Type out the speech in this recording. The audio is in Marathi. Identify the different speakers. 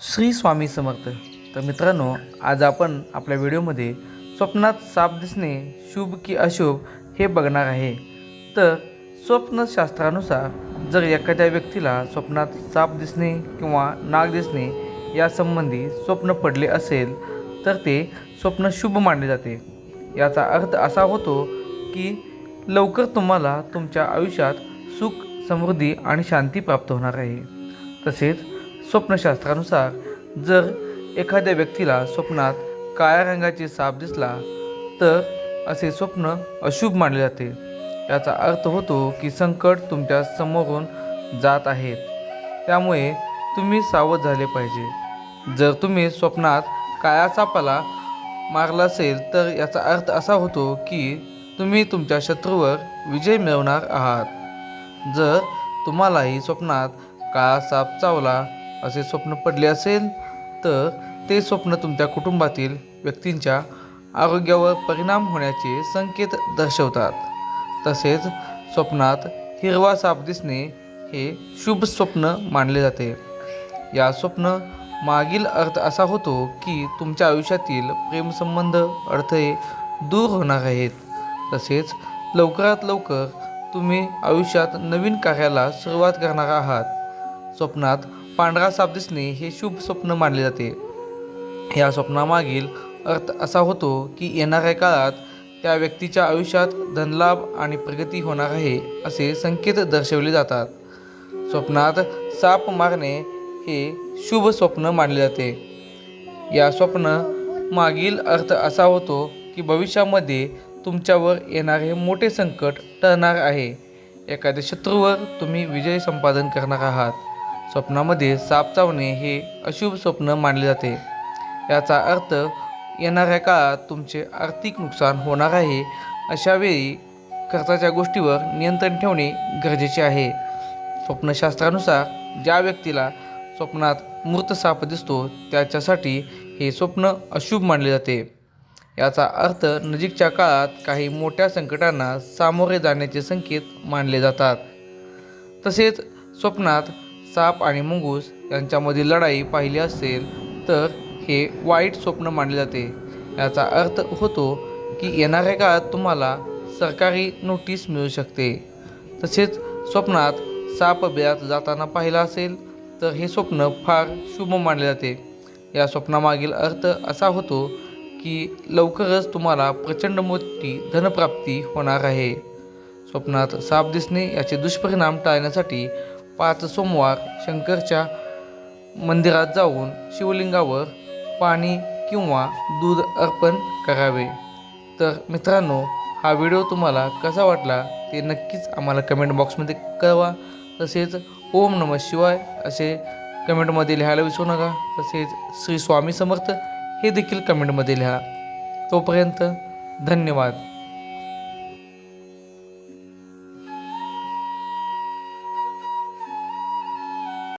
Speaker 1: श्री स्वामी समर्थ. तर मित्रांनो आज आपण आपल्या व्हिडिओमध्ये स्वप्नात साप दिसणे शुभ की अशुभ हे बघणार आहे. तर स्वप्नशास्त्रानुसार जर एखाद्या व्यक्तीला स्वप्नात साप दिसणे किंवा नाग दिसणे यासंबंधी स्वप्न पडले असेल तर ते स्वप्न शुभ मानले जाते. याचा अर्थ असा होतो की लवकर तुम्हाला तुमच्या आयुष्यात सुख समृद्धी आणि शांती प्राप्त होणार आहे. तसेच स्वप्नशास्त्रानुसार जर एखाद्या व्यक्तीला स्वप्नात काळ्या रंगाची साप दिसला तर असे स्वप्न अशुभ मानले जाते. याचा अर्थ होतो की संकट तुमच्या समोरून जात आहेत त्यामुळे तुम्ही सावध झाले पाहिजे. जर तुम्ही स्वप्नात काळ्या सापाला मारला असेल तर याचा अर्थ असा होतो की तुम्ही तुमच्या शत्रूवर विजय मिळवणार आहात. जर तुम्हालाही स्वप्नात काळा साप चावला असे स्वप्न पडले असेल तर ते स्वप्न तुमच्या कुटुंबातील व्यक्तींच्या आरोग्यावर परिणाम होण्याचे संकेत दर्शवतात. तसेच स्वप्नात हिरवा साप दिसणे हे शुभ स्वप्न मानले जाते. या स्वप्न मागील अर्थ असा होतो की तुमच्या आयुष्यातील प्रेमसंबंध अडथळे दूर होणार आहेत. तसेच लवकरात लवकर तुम्ही आयुष्यात नवीन कार्याला सुरुवात करणार आहात. स्वप्नात पांढरा साप दिसणे हे शुभ स्वप्न मानले जाते. या स्वप्नामागील अर्थ असा होतो की येणाऱ्या काळात त्या व्यक्तीच्या आयुष्यात धनलाभ आणि प्रगती होणार आहे असे संकेत दर्शवले जातात. स्वप्नात साप मारणे हे शुभ स्वप्न मानले जाते. या स्वप्न मागील अर्थ असा होतो की भविष्यामध्ये तुमच्यावर येणारे मोठे संकट टळणार आहे. एखाद्या शत्रूवर तुम्ही विजय संपादन करणार आहात. स्वप्नामध्ये साप चावणे हे अशुभ स्वप्न मानले जाते. याचा अर्थ येणाऱ्या काळात तुमचे आर्थिक नुकसान होणार आहे अशावेळी खर्चाच्या गोष्टीवर नियंत्रण ठेवणे गरजेचे आहे. स्वप्नशास्त्रानुसार ज्या व्यक्तीला स्वप्नात मूर्त साप दिसतो त्याच्यासाठी हे स्वप्न अशुभ मानले जाते. याचा अर्थ नजीकच्या काळात काही मोठ्या संकटांना सामोरे जाण्याचे संकेत मानले जातात. तसेच स्वप्नात साप आणि मुंगूस यांच्यामधील लढाई पाहिली असेल तर हे वाईट स्वप्न मानले जाते. याचा अर्थ होतो की येणाऱ्या काळात तुम्हाला सरकारी नोटीस मिळू शकते. तसेच स्वप्नात साप बिळात जाताना पाहिला असेल तर हे स्वप्न फार शुभ मानले जाते. या स्वप्नामागील अर्थ असा होतो की लवकरच तुम्हाला प्रचंड मोठी धनप्राप्ती होणार आहे. स्वप्नात साप दिसणे याचे दुष्परिणाम टाळण्यासाठी पाच सोमवार शंकरच्या मंदिरात जाऊन शिवलिंगावर पाणी किंवा दूध अर्पण करावे. तर मित्रांनो हा व्हिडिओ तुम्हाला कसा वाटला ते नक्कीच आम्हाला कमेंट बॉक्समध्ये कळवा. तसेच ओम नम शिवाय असे कमेंटमध्ये लिहायला विसरू नका. तसेच श्री स्वामी समर्थ हे देखील कमेंटमध्ये लिहा. तोपर्यंत धन्यवाद.